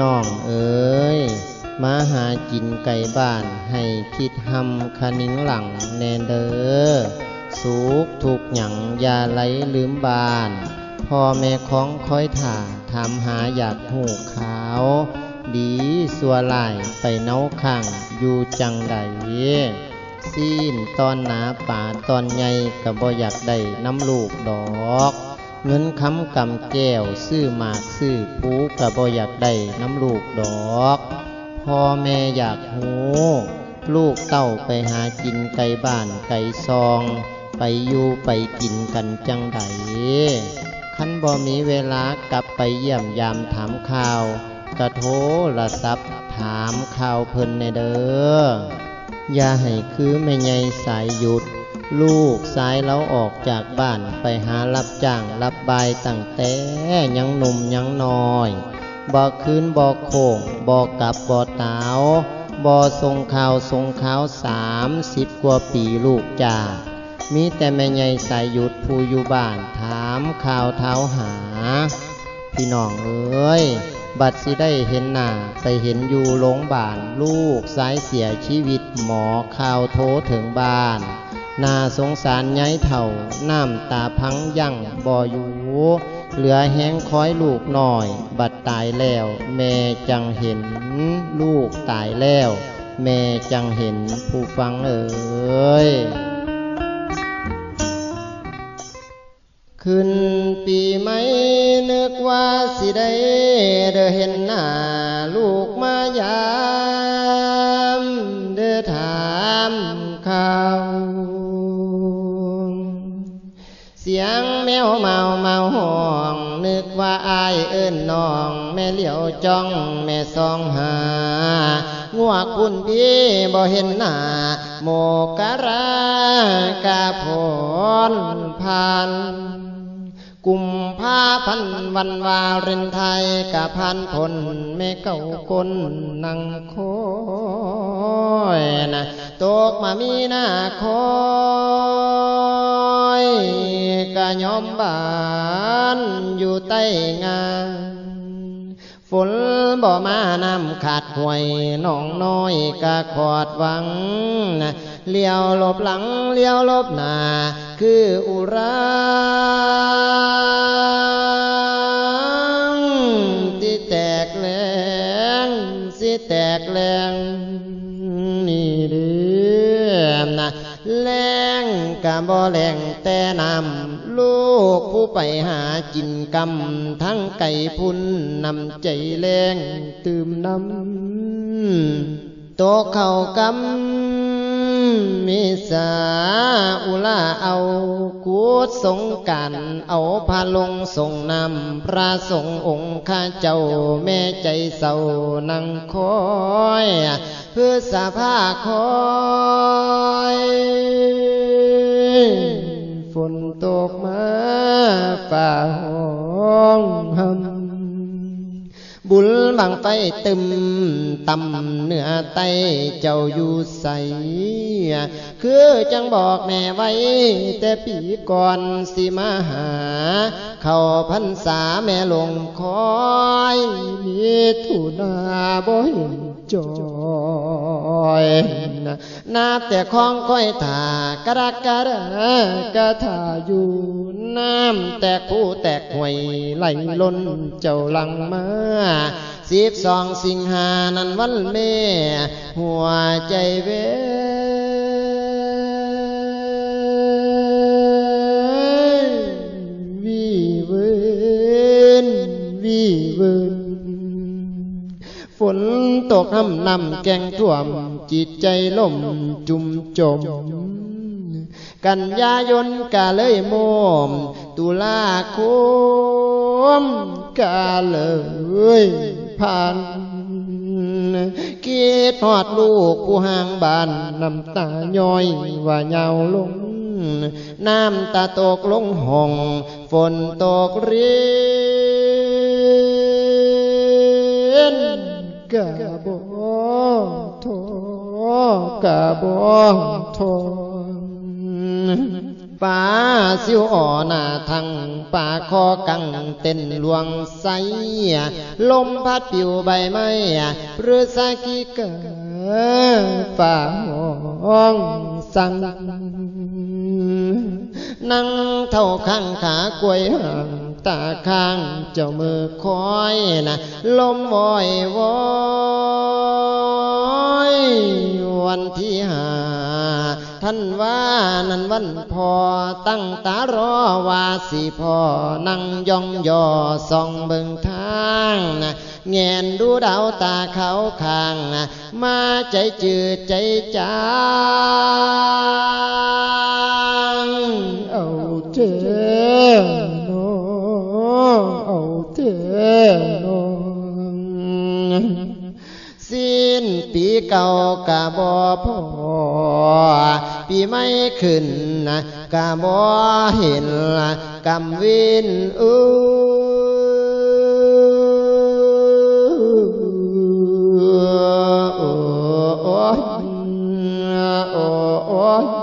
น้องเอ๋ยมาหากินไก่บ้านให้คิดหำคณิ้งหลังแนนเดอสุขทุกหยังยาไหลลืมบานพ่อแม่ของคอยถ่าถามหาอยากหูขาว ดีสัวไหลายไปเนาขังอยู่จังใดซีนตอนหนาป่าตอนใหญ่ก็บ่อยากได้น้ำลูกดอก เงินคำกำแก้วซื้อหมากซื้อปูกะบอยากได้น้ำลูกดอกพ่อแม่อยากหูลูกเต้าไปหากินไก่บ้านไก่ซอง ไปอยู่ไปกินกันจังใดคันบ่มีเวลากลับไปเยี่ยมยามถามข่าว กระโทรศัพท์ถามข่าวเพิ่นในเด้ออย่าให้คือแม่ใหญ่สายหยุด ลูกสายแล้วออกจากบ้านไปหารับจ้างรับบายตั้งแต่ยังหนุ่มยังน้อยบ่คืนบ่โค้งบ่กลับบ่ตาวบ่ส่งข่าวส่งข่าวสามสิบกว่าปีลูกจ่ามีแต่แม่ใหญ่สายหยุดผู้อยู่บ้านถามข่าวเท้าหา พี่น้องเอ้ย บัดสิได้เห็นหน้าไปเห็นอยู่โรงบาลลูกสายเสียชีวิตหมอข่าวโทรถึงบ้าน นาสงสารย้ายเถ่าน้ำตาพังยั่งบ่อยู่เหลือแห้งคอยลูกหน่อย บัดตายแล้ว แม่จังเห็น ลูกตายแล้ว แม่จังเห็นผู้ฟังเอ่ยขึ้นปีไม่นึกว่าสิได้เดอเห็นหน้าลูกมายาม เดอถามข่าว วเมาเมาห้องนึกว่าอายเอิ้นน้อง แม่เหลียวจ้อง แม่ซองหางัวคุณพี่บ่เห็นหน้าโมกะรากาพรพันกุมภาพันวันวาเรนไทยกะพันพลแม่เก่ากนนั่งคยนะตกมามีหน้าคอย กะย้อมบานอยู่ใต้งานฝนบ่มานำขาดห่วยน้องน้อยกะขอดหวังเลี้ยวลบหลังเลี้ยวลบหน้าคืออุรา แรงกะบ่แรงแต่นำลูกผู้ไปหาจินกำทั้งไก่พุ่นนำใจแรงตื่มน้ำโตเข้ากำมิสาอุลาเอากูดสงกันเอาพาลงส่งนำพระสงฆ์องค์ข้าเจ้าแม่ใจเศร้านั่งคอย เพื่อสาผ้าคอยฝนตกมาฝ่าห้องหำบุญบังไฟตึมตำเนื้อไตเจ้าอยู่ใส คือจังบอกแม่ไว้ แต่ปีก่อนสิมาหา เข้าพรรษาแม่ลงคอย มีทุนาบ่เห็น จอยนาแต่คองก้อยถากระกระกระถาอยู่น้ำแตกผู้แตกห่วยไหลล้นเจ้าหลังมาสิบสองสิงหานั้นวันแม่หัวใจเว กห้ำนำแกงท่วม จิตใจล่มจุ่มจม กันยายนกะเลยโมม ตุลาคมกะเลยผ่านคิดทอดลูกผู้ห่างบ้านน้ำตาย้อยว่าเยาลง น้ำตาตกลงห้อง ฝนตกเรีย กะบ่ทอกะบ่ทอฟ้าสิวอ่อหน้าทังป่าคอกังเต้นลวงใสลมพัดปิวใบไม้หรือสากีเกิดฝ่าห้องสั่งนั่งเท่าข้างขากล้วยห่าง ตาข้างเจ้ามือคอยนะลมวอยวอยวันที่หาท่านว่านั้นวันพอตั้งตารอว่าสิพอนั่งย่องย่อส่องเบิ่งทางนะแงนดูดาวตาเขาข้างนะมาใจจืดใจจางเอาเจโนเอ ลุสิ้นปีเก่ากะบอพอปีไม่ขึ้นนะกะบ่เห็นกำวินอู้โอ้